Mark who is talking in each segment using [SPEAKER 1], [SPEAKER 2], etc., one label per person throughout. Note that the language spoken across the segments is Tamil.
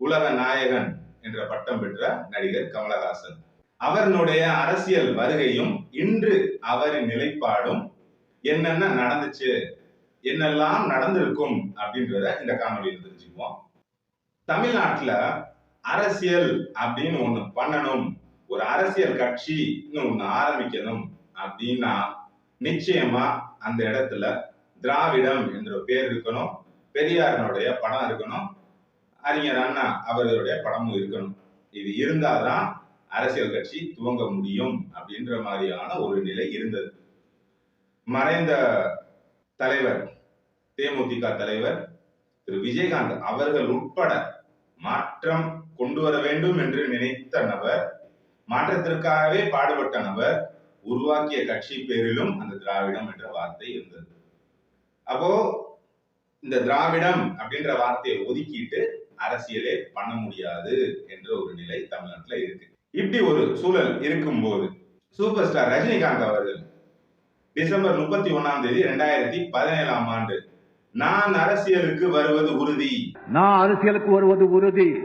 [SPEAKER 1] உலக நாயகன் என்ற பட்டம் பெற்ற நடிகர் கமலஹாசன். அவர்களுடைய அரசியல் வருகையும் இன்று அவரின் நிலைப்பாடும் என்னென்ன நடந்துச்சு என்னெல்லாம் நடந்திருக்கும் அப்படின்றத இந்த காணொலியில் தெரிஞ்சுக்குவோம். தமிழ்நாட்டில் அரசியல் அப்படின்னு ஒன்று பண்ணணும் ஒரு அரசியல் கட்சின்னு ஒன்று ஆரம்பிக்கணும் அப்படின்னா நிச்சயமா அந்த இடத்துல திராவிடம் என்ற பேர் இருக்கணும் பெரியாரனுடைய படம் இருக்கணும் அறிஞர் அண்ணா அவர்களுடைய படமும் இருக்கணும். இது இருந்தால்தான் அரசியல் கட்சி துவங்க முடியும் அப்படின்ற மாதிரியான ஒரு நிலை இருந்தது. மறைந்த தலைவர் தேமுதிக தலைவர் திரு. விஜயகாந்த் அவர்கள் உட்பட மாற்றம் கொண்டு வர வேண்டும் என்று நினைத்த நபர் மாற்றத்திற்காகவே பாடுபட்ட நபர் உருவாக்கிய கட்சி பேரிலும் அந்த திராவிடம் என்ற வார்த்தை இருந்தது. அப்போ இந்த திராவிடம் அப்படின்ற வார்த்தையை ஒதுக்கிட்டு அரசியலே பண்ண முடியாது என்ற ஒரு நிலை தமிழ்நாட்டுல இருக்கு. இப்படி ஒரு சூழல் இருக்கும்போது சூப்பர் ஸ்டார் ரஜினிகாந்த் அவர்கள் டிசம்பர் முப்பத்தி ஒண்ணாம் தேதி ரெண்டாயிரத்தி பதினேழாம் ஆண்டு நான் அரசியலுக்கு வருவது உறுதி.
[SPEAKER 2] நான் அரசியலுக்கு வருவது உறுதி.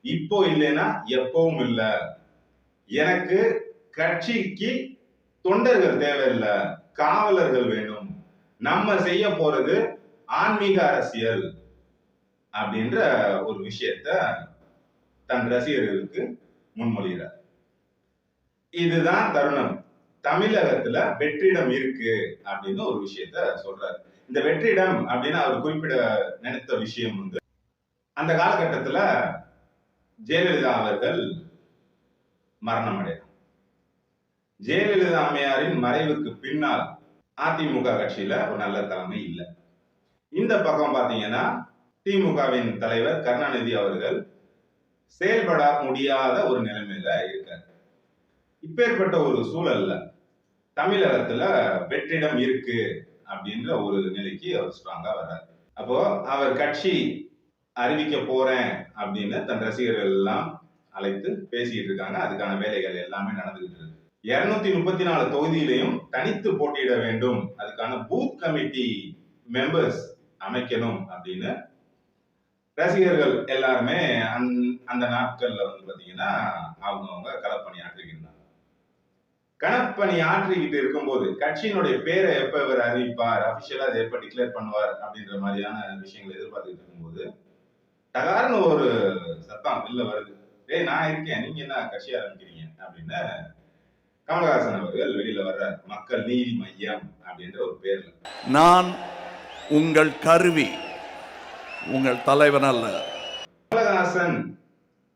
[SPEAKER 1] இப்போ இல்லைன்னா எப்பவும் இல்ல. எனக்கு கட்சிக்கு தொண்டர்கள் தேவையில்லை காவலர்கள் வேணும். நம்ம செய்ய போறது ஆன்மீக அரசியல். அப்படின்ற ஒரு விஷயத்த தன் ரசிகர்களுக்கு முன்மொழிகிறார். இதுதான் தருணம். தமிழகத்துல வெற்றிடம் இருக்கு அப்படின்னு ஒரு விஷயத்த சொல்றாரு. இந்த வெற்றிடம் அப்படின்னு அவர் குறிப்பிட நினைத்த விஷயம் வந்து அந்த காலகட்டத்துல ஜெயலலிதா அவர்கள் மரணம் அடைகிறார் ஜெயலலிதா அம்மையாரின் மறைவுக்கு பின்னால் அதிமுக கட்சியில ஒரு நல்ல தலைமை இல்லை. இந்த பக்கம் பாத்தீங்கன்னா திமுகவின் தலைவர் கருணாநிதி அவர்கள் செயல்பட முடியாத ஒரு நிலைமையில இருக்கார். இப்பேற்பட்ட ஒரு சூழல்ல தமிழகத்துல வெற்றிடம் இருக்கு அப்படின்ற ஒரு நிலைக்கு அவர் ஸ்ட்ராங்கா வர்றார். அப்போ அவர் கட்சி அறிவிக்க போறேன் அப்படின்னு தன் ரசிகர்கள் எல்லாம் அழைத்து பேசிட்டு இருக்காங்க. அதுக்கான வேலைகள் எல்லாமே நடந்துகிட்டு இருக்கு. இருநூத்தி முப்பத்தி நாலு தொகுதியிலையும் தனித்து போட்டியிட வேண்டும். அதுக்கான பூத் கமிட்டி மெம்பர்ஸ் அமைக்கணும் அப்படின்னு ரசிகர்கள் எல்லாருமே அந்- அந்த நாட்கள்ல வந்து பாத்தீங்கன்னா அவங்கவுங்க களப்பணி ஆற்றுகின்றாங்க கணப்பணி ஆற்றிக்கிட்டு இருக்கும்போது கட்சியினுடைய பேரை எப்ப இவர் அறிவிப்பார் அபிஷியலா அதை எப்ப டிக்ளேர் பண்ணுவார் அப்படின்ற மாதிரியான விஷயங்களை எதிர்பார்த்துட்டு இருக்கும்போது தகாரன்னு ஒரு சத்தம் வெளில வருது. டேய் நான் இருக்கேன். நீங்க என்ன கட்சி ஆரம்பிக்கிறீங்க? அப்படின்னு கமலஹாசன் அவர்கள் வெளியில வர்றார். மக்கள் நீதி மையம் அப்படின்ற ஒரு பேர்ல.
[SPEAKER 3] நான் உங்கள் கருவி. உங்கள் தலைவன் அல்ல.
[SPEAKER 1] கமலஹாசன்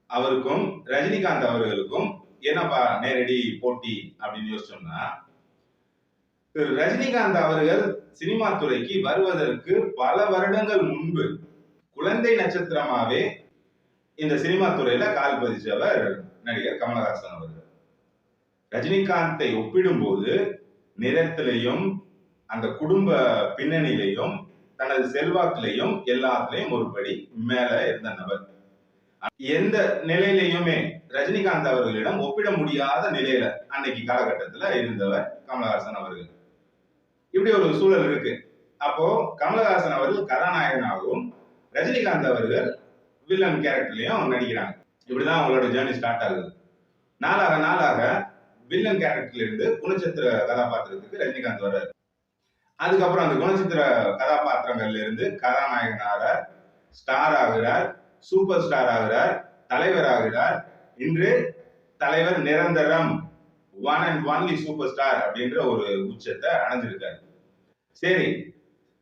[SPEAKER 1] அவருக்கும் ரஜினிகாந்த் அவர்களுக்கும் என்னப்பா நேரடி போட்டி அப்படின்னு யோசிச்சோம்னா திரு ரஜினிகாந்த் அவர்கள் சினிமா துறைக்கு வருவதற்கு பல வருடங்கள் முன்பு குழந்தை நட்சத்திரமாவே இந்த சினிமா துறையில கால் பதிச்சவர் நடிகர் கமலஹாசன் அவர்கள். ரஜினிகாந்தை ஒப்பிடும்போது நிறத்திலையும் அந்த குடும்ப பின்னணியிலையும் தனது செல்வாக்கிலையும் எல்லாத்துலயும் ஒருபடி மேல இருந்த நபர். எந்த நிலையிலையுமே ரஜினிகாந்த் அவர்களிடம் ஒப்பிட முடியாத நிலையில அன்னைக்கு காலகட்டத்துல இருந்தவர் கமலஹாசன் அவர்கள். இப்படி ஒரு சூழல் இருக்கு. அப்போ கமலஹாசன் அவர்கள் கதாநாயகனாகவும் ரஜினிகாந்த் அவர்கள் வில்லன் கேரக்டர்லயும் நடிக்கிறாங்க. இப்படிதான் அவங்களோட ஜேர்னி ஸ்டார்ட் ஆகுது. நாளாக நாளாக வில்லன் கேரக்டர்ல இருந்து குணச்சத்திர கதாபாத்திரத்துக்கு ரஜினிகாந்த் வர்றாரு. அதுக்கப்புறம் அந்த குணச்சித்திர கதாபாத்திரங்கள்ல இருந்து கதாநாயகனாகிறார் ஸ்டார் ஆகிறார் சூப்பர் ஸ்டார் ஆகிறார் தலைவர் ஆகிறார். இன்று தலைவர் நிரந்தரம் one and only super star அப்படின்ற ஒரு உச்சத்தை அடைஞ்சிருக்காரு. சரி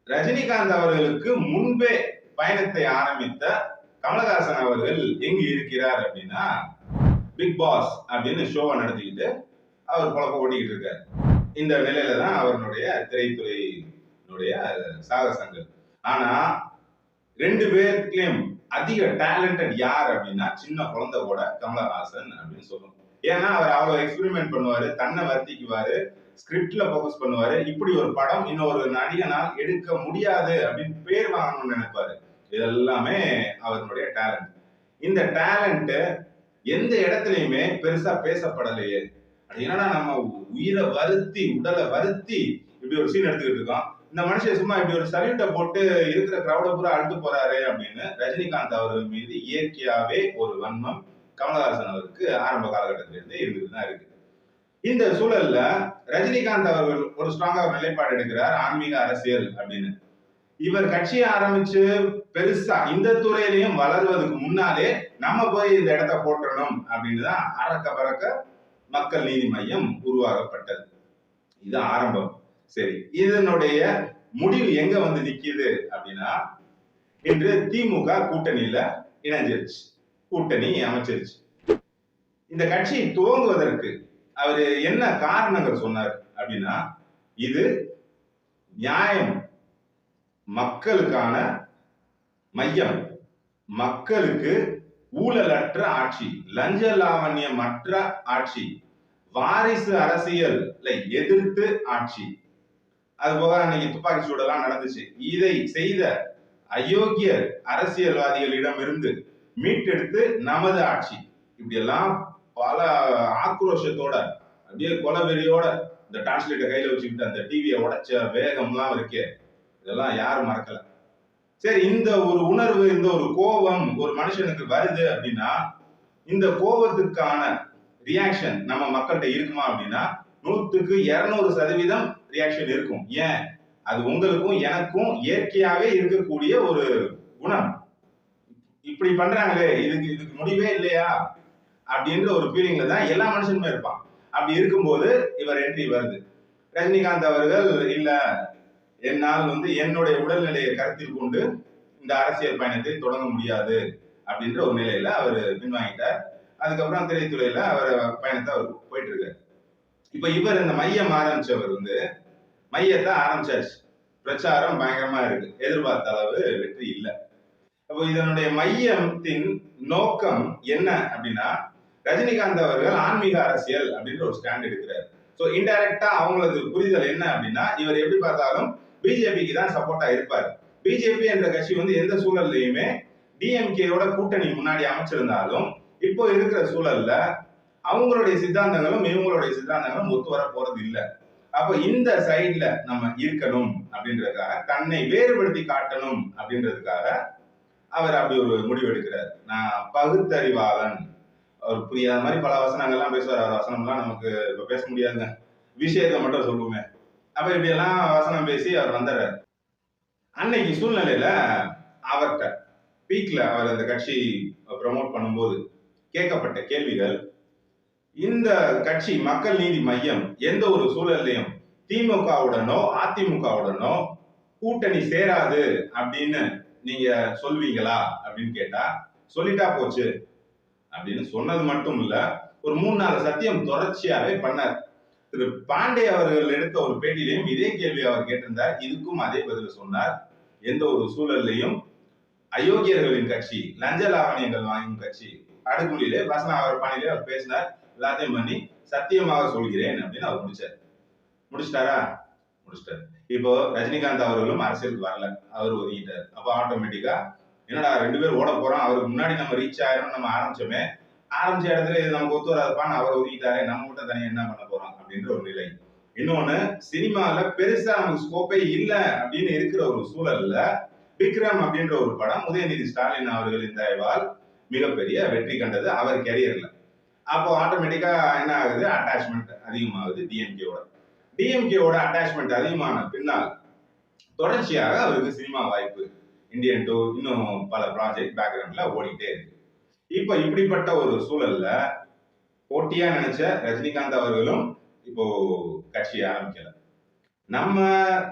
[SPEAKER 1] ரஜினிகாந்த் அவர்களுக்கு முன்பே பயணத்தை ஆரம்பித்த கமலஹாசன் அவர்கள் எங்கு இருக்கிறார் அப்படின்னா பிக் பாஸ் அப்படின்னு ஷோவை நடத்திக்கிட்டு அவர் குழப்ப ஓட்டிக்கிட்டு இருக்காரு. இந்த நிலையில தான் அவருடைய திரைத்துறையினுடைய சாகசங்கள். ஆனா ரெண்டு பேருக்குலயும் அதிக டேலண்டட் யார் அப்படின்னா சின்ன குழந்தை கூட கமலஹாசன் அப்படின்னு சொல்லணும். ஏன்னா அவர் அவ்வளவு எக்ஸ்பெரிமெண்ட் பண்ணுவாரு தன்னை வர்த்திக்குவாரு ஸ்கிரிப்ட்ல போக்கஸ் பண்ணுவாரு. இப்படி ஒரு படம் இன்னொரு நடிகனால் எடுக்க முடியாது அப்படின்னு பேர் வாங்கணும்னு நினைப்பாரு. இதெல்லாமே அவருடைய டேலண்ட் இந்த டேலண்ட் எந்த இடத்துலயுமே பெருசா பேசப்படலையே. அது என்னன்னா நம்ம உயிரை வருத்தி உடலை வருத்தி இப்படி ஒரு சீன் எடுத்துக்கிட்டு இருக்கோம். இந்த மனுஷன் சும்மா இப்படி ஒரு சல்யூட்டை போட்டு இருக்கிற கிரௌட பூரா அழுத்து போறாரு அப்படின்னு ரஜினிகாந்த் அவர்கள் மீது இயற்கையாவே ஒரு வன்மம் கமலஹாசன் அவருக்கு ஆரம்ப காலகட்டத்திலிருந்து இருந்துட்டு தான் இருக்கு இந்த சூழல்ல ரஜினிகாந்த் அவர்கள் ஒரு ஸ்ட்ராங்கா நிலைப்பாடு எடுக்கிறார் ஆன்மீக அரசியல் அப்படின்னு. இவர் கட்சியை ஆரம்பிச்சு பெருசா இந்த துறையிலையும் வளர்வதற்கு முன்னாலே நம்ம போய் இந்த இடத்த போட்டணும் அப்படின்னு தான் அறக்க பறக்க மக்கள் நீதி மையம் உருவாக்கப்பட்டது. இது ஆரம்பம். சரி இதனுடைய முடிவு எங்க வந்து நிக்கிது அப்படின்னா இன்று திமுக கூட்டணியில இணைஞ்சிருச்சு. கூட்டணி அமைச்சிருச்சு. இந்த கட்சி துவங்குவதற்கு அவர் என்ன காரணங்கள் சொன்னார் அப்படின்னா இது நியாயம். மக்களுக்கான மையம். மக்களுக்கு ஊழலற்ற ஆட்சி லஞ்ச லாவண்யமற்ற ஆட்சி வாரிசு அரசியலை எதிர்த்து ஆட்சி. அது போக அன்னைக்கு துப்பாக்கி சூடெல்லாம் நடந்துச்சு. இதை செய்த அயோக்கிய அரசியல்வாதிகளிடமிருந்து மீட்டெடுத்து நமது ஆட்சி. இப்படியெல்லாம் பல ஆக்ரோஷத்தோட அப்படியே கொலவெறியோட இந்த டிரான்ஸ்லேட்டர் கையில வச்சுக்கிட்டு அந்த டிவியை உடைச்ச வேகம்லாம் இருக்கே. இதெல்லாம் யாரும் மறக்கல. சரி இந்த ஒரு உணர்வு இந்த ஒரு கோபம் ஒரு மனுஷனுக்கு வருது அப்படின்னா இந்த கோபத்துக்கான ரியாக்ஷன் நம்ம மக்கள்கிட்ட இருக்குமா அப்படின்னா நூற்றுக்கு இரநூறு சதவீதம் ரியாக்ஷன் இருக்கும். ஏன்? அது உங்களுக்கும் எனக்கும் இயற்கையாகவே இருக்கக்கூடிய ஒரு குணம். இப்படி பண்றாங்களே இதுக்கு இதுக்கு முடிவே இல்லையா? அப்படின்ற ஒரு ஃபீலிங்ல தான் எல்லா மனுஷனுமே இருப்பான். அப்படி இருக்கும்போது இவர் என்ட்ரி வருது. ரஜினிகாந்த் அவர்கள் இல்லை என்னால் வந்து என்னுடைய உடல்நிலையை கருத்தில் கொண்டு இந்த அரசியல் பயணத்தை தொடங்க முடியாது அப்படின்ற ஒரு நிலையில அவர் பின்வாங்கிட்டார். அதுக்கப்புறம் திரைத்துறையில அவர் பயணத்தை அவர் போயிட்டு இருக்காரு இப்ப இவர் இந்த மையம் ஆரம்பிச்சவர் வந்து மையத்தை ஆரம்பிச்சாச்சு. பிரச்சாரம் பயங்கரமா இருக்கு. எதிர்பார்த்த அளவு வெற்றி இல்லை. அப்போ இதனுடைய மையத்தின் நோக்கம் என்ன அப்படின்னா ரஜினிகாந்த் அவர்கள் ஆன்மீக அரசியல் அப்படின்ற ஒரு ஸ்டாண்ட் எடுக்கிறார். ஸோ இன்டைரக்டா அவங்களது புரிதல் என்ன அப்படின்னா இவர் எப்படி பார்த்தாலும் பிஜேபிக்கு தான் சப்போர்ட்டா இருப்பார். பிஜேபி என்ற கட்சி வந்து எந்த சூழல்லையுமே டிஎம்கேயோட கூட்டணி முன்னாடி அமைச்சிருந்தாலும் இப்போ இருக்கிற சூழல்ல அவங்களுடைய சித்தாந்தங்களும் இவங்களுடைய சித்தாந்தங்களும் ஒத்து வர போறது இல்லை. அப்போ இந்த சைட்ல நம்ம இருக்கணும் அப்படின்றதுக்காக தன்னை வேறுபடுத்தி காட்டணும் அப்படின்றதுக்காக அவர் அப்படி ஒரு முடிவு எடுக்கிறார். நான் பகுத்தறிவாளன். அவர் புரியாத மாதிரி பல வசனங்கள்லாம் பேசுவார். வசனம்லாம் நமக்கு இப்ப பேச முடியாதுங்க. விஷயத்தை மட்டும் சொல்லுவேன். அப்ப இப்படி எல்லாம் வசனம் பேசி அவர் வந்துடுறாரு அன்னைக்கு சூழ்நிலையில அவர்கிட்ட பீக்ல அவர் அந்த கட்சி ப்ரமோட் பண்ணும்போது கேட்கப்பட்ட கேள்விகள் இந்த கட்சி மக்கள் நீதி மையம் எந்த ஒரு சூழல்லையும் திமுகவுடனோ அதிமுகவுடனோ கூட்டணி சேராது அப்படின்னு நீங்க சொல்வீங்களா அப்படின்னு கேட்டா சொல்லிட்டா போச்சு அப்படின்னு சொன்னது மட்டும் இல்ல ஒரு மூணு நாலு சத்தியம் தொடர்ச்சியாவே பண்ணார். திரு பாண்டே அவர்கள் எடுத்த ஒரு பேட்டியிலையும் இதே கேள்வி அவர் கேட்டிருந்தார். இதுக்கும் அதே பதில் சொன்னார். எந்த ஒரு சூழல்லையும் அயோக்கியர்களின் கட்சி லஞ்ச லாவணியங்கள் வாங்கும் கட்சி அடுக்குழியிலே வசன அவர் பாணியிலே அவர் பேசினார். எல்லாத்தையும் பண்ணி சத்தியமாக சொல்கிறேன் அப்படின்னு அவர் முடிச்சார். முடிச்சிட்டாரா? முடிச்சிட்டாரு. இப்போ ரஜினிகாந்த் அவர்களும் அரசியலுக்கு வரல. அவர் ஒதுங்கிட்டார் அப்போ ஆட்டோமேட்டிக்கா என்னடா ரெண்டு பேரும் ஓட போறோம். அவருக்கு முன்னாடி நம்ம ரீச் ஆயிரும் நம்ம ஆரம்பிச்சோமே. ஆரம்பிச்ச இடத்துல இது நமக்கு ஒத்து வராதுப்பான்னு அவர் ஒதுக்கிட்டாரே. நம்ம மட்டும் தனியாக என்ன பண்ண அப்படின்ற ஒரு நிலை. இன்னொன்னு சினிமால பெருசா அவங்க ஸ்கோப்பே இல்ல அப்படின்னு இருக்கிற ஒரு சூழல்ல விக்ரம் அப்படின்ற ஒரு படம் உதயநிதி ஸ்டாலின் அவர்களின் தயவால் மிகப்பெரிய வெற்றி கண்டது அவர் கெரியர்ல அப்போ ஆட்டோமேட்டிக்கா என்ன ஆகுது? அட்டாச்மெண்ட் அதிகமாகுது டிஎம்கேவோட டிஎம்கேவோட அட்டாச்மெண்ட் அதிகமான பின்னால் தொடர்ச்சியாக அவருக்கு சினிமா வாய்ப்பு இந்தியன் டூ இன்னும் பல ப்ராஜெக்ட் பேக்ரவுண்ட்ல ஓடிட்டே இருக்கு. இப்போ இப்படிப்பட்ட ஒரு சூழல்ல போட்டியா நினைச்ச ரஜினிகாந்த் அவர்களும் இப்போ கட்சி ஆரம்பிக்கல. நம்ம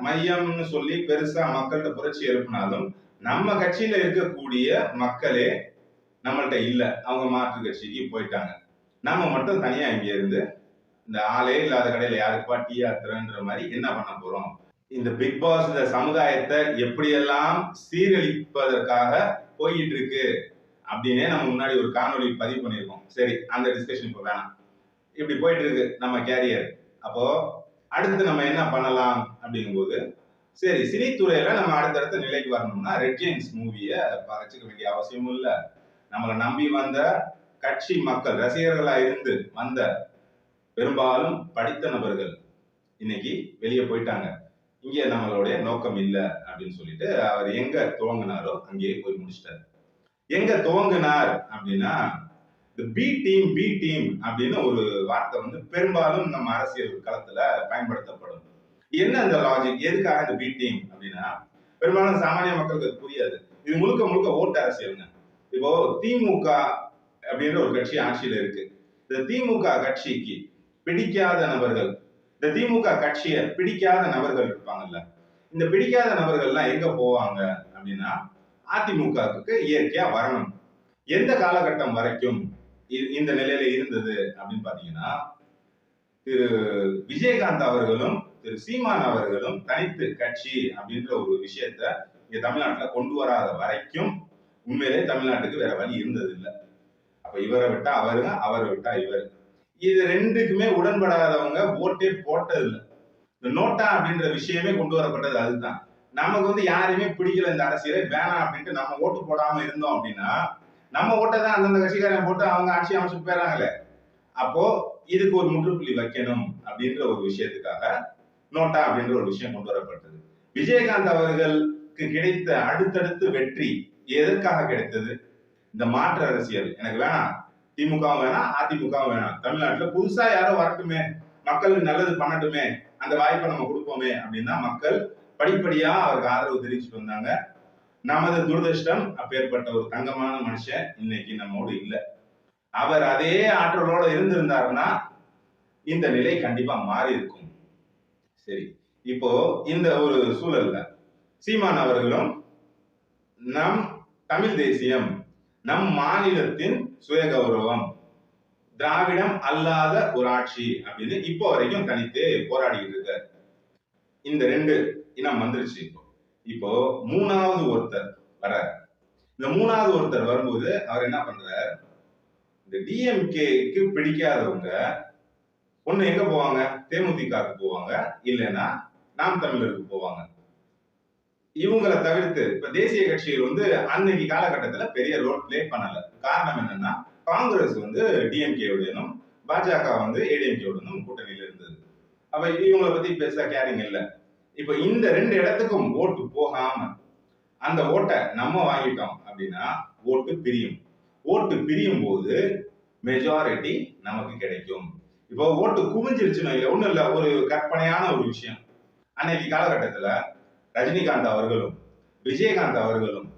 [SPEAKER 1] மையம்னு சொல்லி பெருசா மக்கள்கிட்ட புரட்சி எழுப்பினாலும் நம்ம கட்சியில இருக்கக்கூடிய மக்களே நம்மள்ட்ட இல்ல. அவங்க மாற்று கட்சிக்கு போயிட்டாங்க. நம்ம மட்டும் தனியா இங்க இருந்து இந்த ஆளே இல்லாத கடையில யாருக்குப்பா டீ ஆத்துறன்ற மாதிரி என்ன பண்ண போறோம்? இந்த பிக் பாஸ் இந்த சமுதாயத்தை எப்படியெல்லாம் சீரழிப்பதற்காக போயிட்டு இருக்கு? அப்படின்னே நம்ம முன்னாடி ஒரு காணொலி பதிவு பண்ணியிருக்கோம். சரி அந்த டிஸ்கஷன் இப்போ வேணாம். இப்படி போயிட்டு இருக்கு நம்ம கேரியர் அப்போ அடுத்து நம்ம என்ன பண்ணலாம் அப்படிங்கும்போது சரி சினித்துறையில நம்ம அடுத்தடுத்த நிலைக்கு வரணும்னா ரெட் ஜெயின்ஸ் மூவியை வச்சுக்க வேண்டிய அவசியமும் இல்லை. நம்மளை நம்பி வந்த கட்சி மக்கள் ரசிகர்களா இருந்து வந்த பெரும்பாலும் படித்த நபர்கள் இன்னைக்கு வெளியே போயிட்டாங்க. இங்க நம்மளுடைய நோக்கம் இல்லை அப்படின்னு சொல்லிட்டு அவர் எங்க துவங்கினாரோ அங்கேயே போய் முடிச்சிட்டார். எங்க துவங்கினார் அப்படின்னா இந்த பி டீம் பி டீம் அப்படின்னு ஒரு வார்த்தை வந்து பெரும்பாலும் நம்ம அரசியல் களத்துல பயன்படுத்தப்படும். என்ன அந்த லாஜிக் எதுக்காக இந்த பி டீம் அப்படின்னா பெரும்பாலும் சாமானிய மக்களுக்கு அது புரியாது. இது முழுக்க முழுக்க ஓட்டு அரசியல்ங்க. இப்போ திமுக அப்படின்ற ஒரு கட்சி ஆட்சியில இருக்கு. இந்த திமுக கட்சிக்கு பிடிக்காத நபர்கள் இந்த திமுக கட்சியை பிடிக்காத நபர்கள் இருப்பாங்கல்ல. இந்த பிடிக்காத நபர்கள்லாம் எங்க போவாங்க அப்படின்னா அதிமுகவுக்கு இயற்கையா வரணும். எந்த காலகட்டம் வரைக்கும் இந்த நிலையில இருந்தது அப்படின்னு பாத்தீங்கன்னா திரு விஜயகாந்த் அவர்களும் திரு சீமான் அவர்களும் தனித்து கட்சி அப்படின்ற ஒரு விஷயத்த இங்க தமிழ்நாட்டுல கொண்டு வராத வரைக்கும் உண்மையிலே தமிழ்நாட்டுக்கு வேற வழி இருந்தது இல்லை அப்ப இவரை விட்டா அவருங்க அவரை விட்டா இவர். இது ரெண்டுக்குமே உடன்படாதவங்க ஓட்டே போட்டது இல்லை இந்த நோட்டா அப்படின்ற விஷயமே கொண்டு வரப்பட்டது அதுதான். நமக்கு வந்து யாரையுமே பிடிக்கல இந்த அரசியலே வேணாம் அப்படின்ட்டு நம்ம ஓட்டு போடாம இருந்தோம் அப்படின்னா நம்ம ஓட்டை தான் அந்தந்த கட்சிக்காரன் போட்டு அவங்க ஆட்சி அமைச்சு போயிடறாங்களே அப்போ இதுக்கு ஒரு முற்றுப்புள்ளி வைக்கணும் அப்படின்ற ஒரு விஷயத்துக்காக நோட்டா அப்படின்ற ஒரு விஷயம் கொண்டு வரப்பட்டது. விஜயகாந்த் அவர்களுக்கு கிடைத்த அடுத்தடுத்து வெற்றி எதற்காக கிடைத்தது? இந்த மாற்று அரசியல். எனக்கு வேணாம். திமுகவும் வேணாம் அதிமுகவும் வேணாம். தமிழ்நாட்டுல புதுசா யாரோ வரட்டுமே. மக்களுக்கு நல்லது பண்ணட்டுமே. அந்த வாய்ப்பை நம்ம கொடுப்போமே அப்படின்னா மக்கள் படிப்படியா அவருக்கு ஆதரவு தெரிவிச்சுட்டு வந்தாங்க. நமது துரதிருஷ்டம் அப்பேற்பட்ட ஒரு தங்கமான மனுஷன் இன்னைக்கு நம்மோடு இல்லை. அவர் அதே ஆற்றலோட இருந்திருந்தாருன்னா இந்த நிலை கண்டிப்பா மாறி இருக்கும். சரி இப்போ இந்த ஒரு சூழல்ல சீமான் அவர்களும் நம் தமிழ் தேசியம் நம் மாநிலத்தின் சுயகௌரவம் திராவிடம் அல்லாத ஒரு ஆட்சி அப்படின்னு இப்போ வரைக்கும் தனித்து போராடிட்டு இருக்காரு. இந்த ரெண்டு இனம் வந்துருச்சு இப்போ. இப்போ மூணாவது ஒருத்தர் வர இந்த மூணாவது ஒருத்தர் வரும்போது அவர் என்ன பண்றார்? இந்த டிஎம்கேக்கு பிடிக்காதவங்க ஒண்ணு எங்க போவாங்க? தேமுதிகக்கு போவாங்க. இல்லைன்னா நாம் தமிழருக்கு போவாங்க. இவங்களை தவிர்த்து இப்ப தேசிய கட்சிகள் வந்து அன்னைக்கு காலகட்டத்துல பெரிய ரோல் ப்ளே பண்ணல. காரணம் என்னன்னா காங்கிரஸ் வந்து டிஎம்கேவுடனும் பாஜக வந்து ஏடிஎம்கேவுடனும் கூட்டணியில இருந்தது. அப்ப இவங்களை பத்தி பெருசா கேரிங் இல்லை. இப்ப இந்த ரெண்டு இடத்துக்கும் ஓட்டு போகாம அந்த ஓட்டை நம்ம வாங்கிட்டோம் அப்படின்னா ஓட்டு பிரியும். ஓட்டு பிரியும் போது மெஜாரிட்டி நமக்கு கிடைக்கும். இப்போ ஓட்டு குவிஞ்சிருச்சுன்னா இல்ல ஒண்ணும் இல்லை ஒரு கற்பனையான ஒரு விஷயம். அன்னைக்கு காலகட்டத்தில் ரஜினிகாந்த் அவர்களும் விஜயகாந்த் அவர்களும்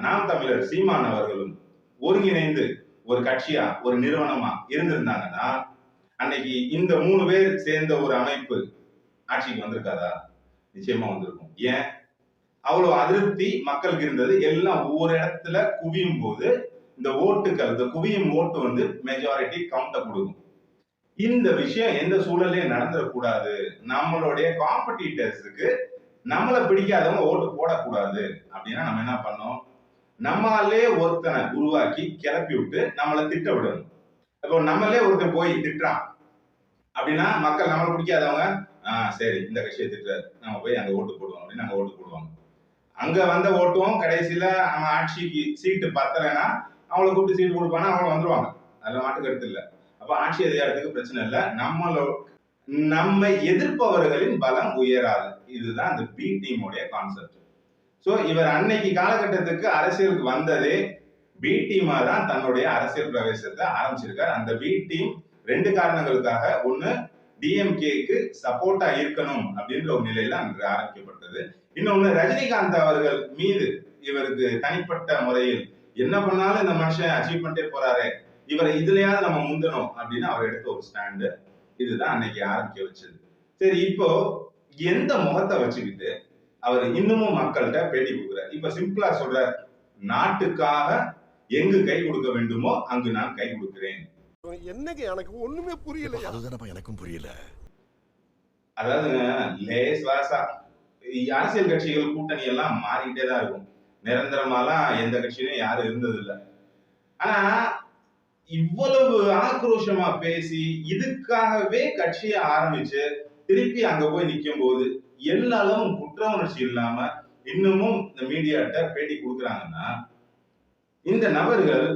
[SPEAKER 1] நாம் தமிழர் சீமான் அவர்களும் ஒருங்கிணைந்து ஒரு கட்சியா ஒரு நிறுவனமா இருந்திருந்தாங்கன்னா அன்னைக்கு இந்த மூணு பேர் சேர்ந்த ஒரு அமைப்பு ஆட்சிக்கு வந்திருக்காதா? நிச்சயமா வந்திருக்கும். ஏன்? அவ்வளவு அதிருப்தி மக்களுக்கு இருந்தது. எல்லாம் ஒவ்வொரு இடத்துல குவியும் போது இந்த ஓட்டுகள் இந்த குவியும் ஓட்டு வந்து மெஜாரிட்டி கவுண்ட கொடுக்கும். இந்த விஷயம் எந்த சூழலையும் நடந்துடக்கூடாது நம்மளுடைய காம்படிட்டர்ஸுக்கு நம்மளை பிடிக்காதவங்க ஓட்டு போடக்கூடாது. அப்படின்னா நம்ம என்ன பண்ணோம்? நம்மளாலே ஒருத்தனை உருவாக்கி கிளப்பி விட்டு நம்மளை திட்ட விடணும். இப்போ நம்மளே ஒருத்தன் போய் திட்டுறான். அப்படின்னா மக்கள் நம்மளை பிடிக்காதவங்க ஆ சரி இந்த கட்சியை திட்டுறாரு நம்ம போய் அங்க ஓட்டு போடுவோம் அப்படின்னு அங்க ஓட்டு போடுவாங்க. அங்க வந்த ஓட்டும் கடைசியில நம்ம ஆட்சிக்கு சீட்டு பத்தலைன்னா அவங்கள கூப்பிட்டு சீட்டு கொடுப்பானா அவங்க வந்துருவாங்க. அதுல மாட்டு கருத்து இல்ல. அப்ப ஆட்சி அதிகாரத்துக்கு பிரச்சனை இல்ல. நம்மளோ நம்மை எதிர்ப்பவர்களின் பலம் உயராது. இதுதான் அந்த பி டீமுடைய கான்செப்ட் சோ இவர் அன்னைக்கு காலகட்டத்துக்கு அரசியலுக்கு வந்ததே பி டீமா தான் தன்னுடைய அரசியல் பிரவேசத்தை ஆரம்பிச்சிருக்கார். அந்த பி டீம் ரெண்டு காரணங்களுக்காக ஒன்று டிஎம்கேக்கு சப்போர்ட்டா இருக்கணும் அப்படின்ற ஒரு நிலையில அன்று ஆரம்பிக்கப்பட்டது. இன்னொன்னு ரஜினிகாந்த் அவர்கள் மீது இவருக்கு தனிப்பட்ட முறையில் என்ன பண்ணாலும் இந்த மனுஷன் அச்சீவ் பண்ணிட்டே போறாரு இவரை இதுலயாவது நம்ம முந்தணும் அப்படின்னு அவர் எடுத்த ஒரு ஸ்டாண்டு இதுதான் அன்னைக்கு ஆரம்பிக்க வச்சது. சரி இப்போ எந்த முகத்தை வச்சுக்கிட்டு அவர் இன்னமும் மக்கள்கிட்ட பேட்டி கொடுக்குறார்? இப்ப சிம்பிளா சொல்றார் நாட்டுக்காக எங்கு கை கொடுக்க வேண்டுமோ அங்கு நான் கை கொடுக்கிறேன்.
[SPEAKER 4] என்னங்க எனக்கு ஒண்ணுமே புரியல
[SPEAKER 5] அதுதானப்பா எனக்கும் புரியல.
[SPEAKER 1] அதாவதுங்க லேஸ் வாசா. அரசியல் கட்சிகள் கூட்டணி எல்லாம் மாறிக்கிட்டே தான் இருக்கும். நிரந்தரமாலாம் எந்த கட்சியிலும் யாரும் இருந்தது இல்ல ஆனா இவ்வளவு ஆக்ரோஷமா பேசி இதுக்காகவே கட்சியை ஆரம்பிச்சு திருப்பி அங்க போய் நிக்கும் போது எல்லாரும் குற்ற உணர்ச்சி இல்லாம இன்னமும் இந்த மீடியாட்ட பேட்டி கொடுக்குறாங்கன்னா இந்த நபர்கள்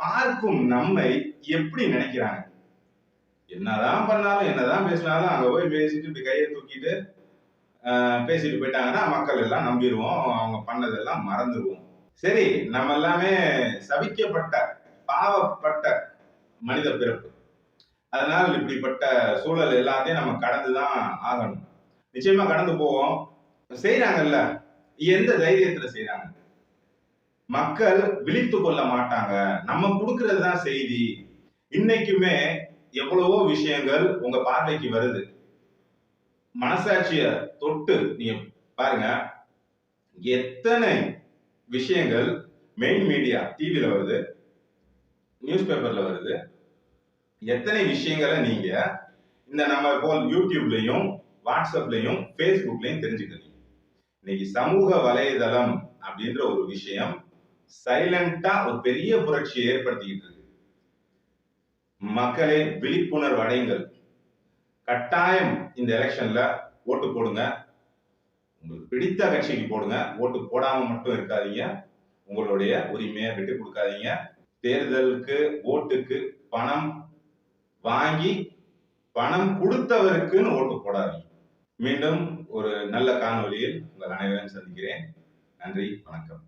[SPEAKER 1] பார்க்கும் நம்மை எப்படி நினைக்கிறாங்க? என்னதான் பண்ணாலும் என்னதான் பேசினாலும் அங்க போய் பேசிட்டு இப்படி கையை தூக்கிட்டு பேசிட்டு போயிட்டாங்கன்னா மக்கள் எல்லாம் நம்பிடுவோம். அவங்க பண்ணதெல்லாம் மறந்துடுவோம். சரி நம்ம எல்லாமே சபிக்கப்பட்ட பாவப்பட்ட மனித பிறப்பு. அதனால் இப்படிப்பட்ட சூழல் எல்லாத்தையும் நம்ம கடந்துதான் ஆகணும். நிச்சயமா கடந்து போவோம். செய்யறாங்கல்ல எந்த தைரியத்துல செய்யறாங்க மக்கள் விழித்து கொள்ள மாட்டாங்க. நம்ம கொடுக்கறது தான் செய்தி. இன்னைக்குமே எவ்வளவோ விஷயங்கள் உங்க பார்வைக்கு வருது. மனசாட்சிய தொட்டு நீங்க பாருங்க. எத்தனை விஷயங்கள் மெயின் மீடியா டிவியில வருது நியூஸ் பேப்பர்ல வருது. எத்தனை விஷயங்களை நீங்க இந்த நம்ம போல் யூடியூப்லயும் வாட்ஸ்அப்லயும் ஃபேஸ்புக்லயும் தெரிஞ்சுக்கிறீங்க. இன்னைக்கு சமூக வலைதளம் அப்படின்ற ஒரு விஷயம் சைலண்டா ஒரு பெரிய புரட்சியை ஏற்படுத்திக்கிட்டு இருக்கு. மக்களே விழிப்புணர்வு அடையுங்கள். கட்டாயம் இந்த எலெக்ஷன்ல ஓட்டு போடுங்க. உங்களுக்கு பிடித்த கட்சிக்கு போடுங்க. ஓட்டு போடாம மட்டும் இருக்காதீங்க. உங்களுடைய உரிமையை விட்டு கொடுக்காதீங்க. தேர்தலுக்கு ஓட்டுக்கு பணம் வாங்கி பணம் கொடுத்தவருக்குன்னு ஓட்டு போடாதீங்க. மீண்டும் ஒரு நல்ல காணொளியில் உங்கள் அனைவரையும் சந்திக்கிறேன். நன்றி வணக்கம்.